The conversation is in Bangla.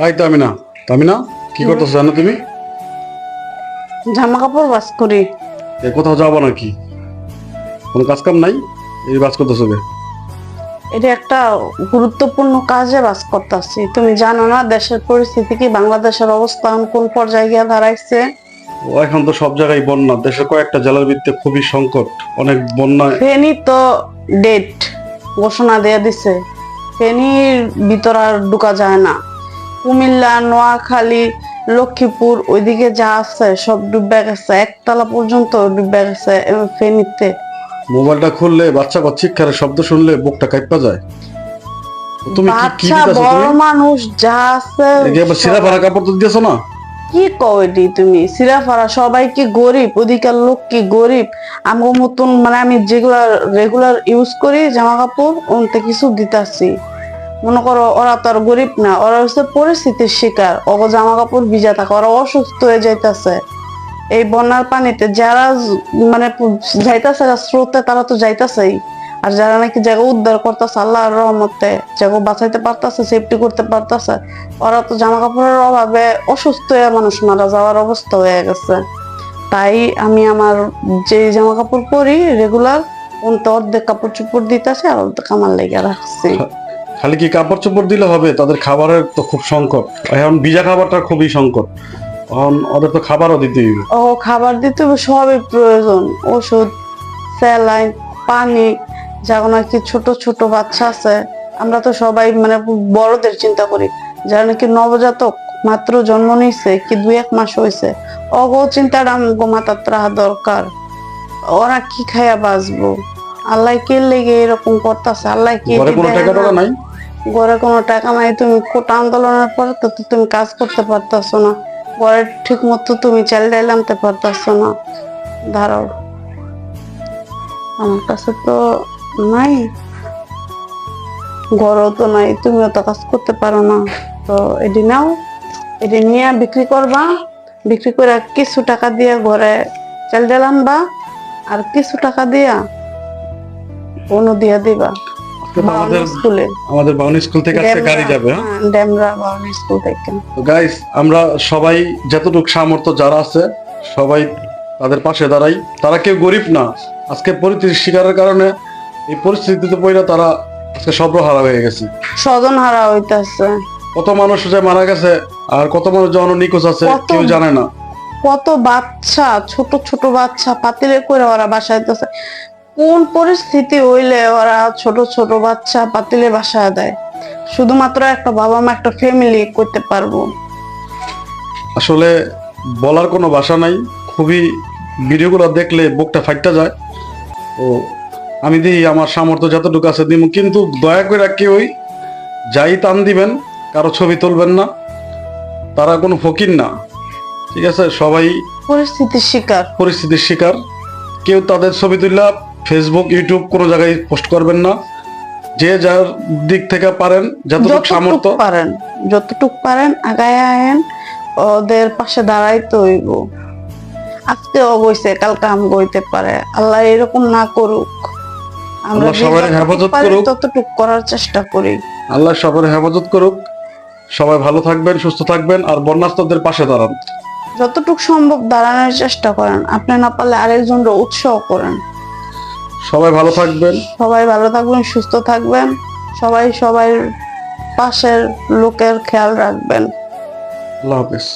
আই তামিনা তামিনা কি করতেছো জানো তুমি? জামা কাপড় বাস করি। এ কোথাও যাব নাকি? কোনো কাজ কাম নাই? এই বাজ করতেছো কে? এটা একটা গুরুত্বপূর্ণ কাজে বাস করতেছি। তুমি জানো না দেশের পরিস্থিতি কি বাংলাদেশের অবস্থান কোন পর্যায়ে গিয়ে দাঁড়াইছে? ও এখন তো সব জায়গায় বন্যা। দেশের কয়েকটা জেলার ভিত্তিতে খুবই সংকট। অনেক বন্যা। ফেনি তো ডেট ঘোষণা দিয়ে দিছে। ফেনির ভিতর আর ঢুকা যায় না। কুমিল্লা নোয়াখালী লক্ষ্মীপুর ওইদিকে যা আছে সব ডুবে গেছে। একতলা পর্যন্ত ডুবে গেছে ফেনীতে। মোবাইলটা খুললে বাচ্চা বা চিৎকারের শব্দ শুনলে বুকটা কাঁপা যায়। তুমি কি কি বড় মানুষ যা আছে একে সিরা ফারা কাপড় তো দিতেছো না? কি কও এটি তুমি? সিরাফারা সবাই কি গরিব? ওদিকের লোক কি গরিব? আমার মতন মানে আমি যেগুলা রেগুলার ইউজ করি জামা কাপড় ওনতে কিছু দিতাছি। মনে করো, ওরা তো আর গরিব না, ওরা হচ্ছে পরিস্থিতির শিকার। অগ জামা কাপড় ভিজা থাকে, ওরা অসুস্থ হয়ে যাইতাছে। এই বন্যার পানিতে যারা মানে যাইতাছে স্রোতে, তারা তো যাইতাছেই। আর যারা নাকি জায়গা উদ্ধার করতেছে আল্লাহর রহমতে জায়গা বাঁচাইতে পারতাছে সেফটি করতে পারতাছে, ওরা তো জামা কাপড়ের অভাবে অসুস্থ হয়ে মানুষ মারা যাওয়ার অবস্থা হয়ে গেছে। তাই আমি আমার যে জামা কাপড় পরি রেগুলার অর্ধেক কাপড় চোপড় দিতেছে আর অর্ধেক আমার লেগে রাখছি। খালি কি কাপড় চোপড় দিলে হবে? তাদের খাবারের তো খুব সংকট। এখন ভিজা খাবারটা খুবই সংকট। এখন ওদের তো খাবারও দিতে হবে ও খাবার দিতে হবে সবই প্রয়োজন। ওষুধ স্যালাইন পানি যারা নাকি ছোট ছোট বাচ্চা আছে। আমরা তো সবাই মানে বড়দের চিন্তা করি। যারা নাকি নবজাতক মাত্র জন্ম নিছে কি দুই এক মাস হয়েছে। অগো চিন্তাটা আমগো রাখা দরকার। ওরা কি খাইয়া বাঁচবো? আল্লাহ কে লেগে এরকম করতেছে? আল্লাহ কি টাকা টাকা নাই? ঘরে কোনো টাকা নাই, তুমি কোটা আন্দোলনের পরে তো তুমি কাজ করতে পারতাছো না। ঘরে ঠিক মতো তুমি চাল ডাইল আনতে পারতাছো না। দাঁড়াও। আমার কাছে তো নাই। ঘরও তো নাই, তুমিও তো কাজ করতে পারো না। তো এটি নাও, এটি নিয়ে বিক্রি করবা। বিক্রি করে কিছু টাকা দিয়ে ঘরে চাল ডাল আনবা, আর কিছু টাকা দিয়া অন্য দিয়া দিবা। আমাদের স্কুলে বাউনি স্কুল থেকে আজকে গাড়ি যাবে হ্যাঁ? ডেমরা বাউনি স্কুল থেকে। তো গাইস আমরা সবাই যতটুকু সামর্থ্য যারা আছে সবাই তাদের পাশে দাঁড়াই। তারা কেউ গরিব না। আজকে পরিস্থিতির শিকারের কারণে এই পরিস্থিতিতে পড়ে তারা আজকে সর্বহারা হয়ে গেছে। স্বজন হারা হইতাছে। কত মানুষ যে মারা গেছে আর কত মানুষ জন নিখোঁজ আছে কেউ জানে না। কত বাচ্চা ছোট ছোট বাচ্চা পাতিলে করে ওরা বাসাইতেছে কোন পরিস্থিতি হইলে ওরা ছোট ছোট বাচ্চা পাতিলে বাসা দেয়? শুধুমাত্র একটা বাবা মা একটা ফ্যামিলি করতে পারব। আসলে বলার কোনো ভাষা নাই। খুবই ভিডিওগুলো দেখলে বুকটা ফাইটটা যায়। তো আমি দিই আমার সামর্থ্য যতটুকু আছে দিব কিন্তু দয়া করে কেউই যাই টান দিবেন কারও ছবি তুলবেন না। তারা কোনো ফকির না। ঠিক আছে? সবাই পরিস্থিতির শিকার। পরিস্থিতির শিকার। কেউ তাদের ছবি তুললা ফেসবুক ইউটিউব কোনো জায়গায় পোস্ট করবেন না। যে যার দিক থেকে পারেন যতটুকু সামর্থ্য। পারেন যতটুকু পারেন আগায় আয়েন ওদের পাশে দাঁড়াইতে হইব। আজকে ও গইছে কালকে আম গইতে পারে। আল্লাহ এরকম না করুক। আমরা সবার হেফাজত করুক। ততটুক করার চেষ্টা করি। আল্লাহ সবার হেফাজত করুক। সবাই ভালো থাকবেন সুস্থ থাকবেন আর বন্যাস্তদের পাশে দাঁড়ান। যতটুক সম্ভব দাঁড়ানোর চেষ্টা করেন। আপনি না পারলে আরেকজনকে উৎসাহ করেন। সবাই ভালো থাকবেন। সবাই ভালো থাকবেন সুস্থ থাকবেন। সবাই সবাই পাশের লোকের খেয়াল রাখবেন। আল্লাহ হাফেজ।